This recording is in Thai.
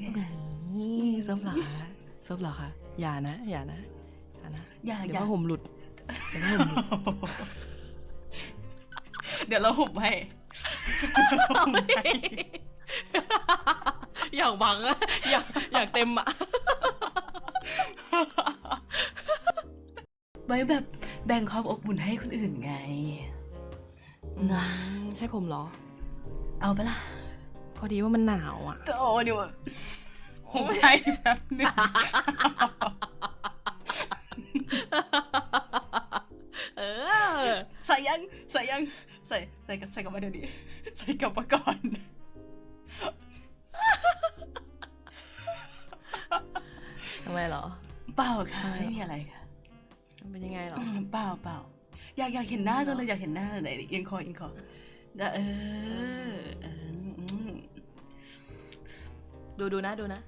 เคนี่ซบเหรอคะซบเหรอคะอย่านะ อย่านะอย่านะอย่าเดี๋ยอวย่าว่าผมหลุดเดี๋ยวว่าผมหลุดเดี๋ยวเราหุบให้อยากบังอะอยากอยากเต็มอะไว้แบบแบ่งความอบอุ่นให้คนอื่นไงนะอืมให้ผมเหรอ เอาไปะล่ะพ อดีว่ามันหนาวอะโอ้เดี๋ยวหุบให้แป๊บหนึงเออใส่ยังใส่ยังใส่ใส่กับใส่กลับมาเดี๋ยวนี้ใส่กลับมาก่อนทำไมเหรอ เปล่าค่ะทำไมไม่มีอะไรค่ะมันเป็นยังไงเหรออืมเปล่าเปล่าอยากอยากเห็นหน้าจังเลยอยากเห็นหน้าไหนเอียงคอเอียงคอเออเอออืม ดูดูนะดูนะ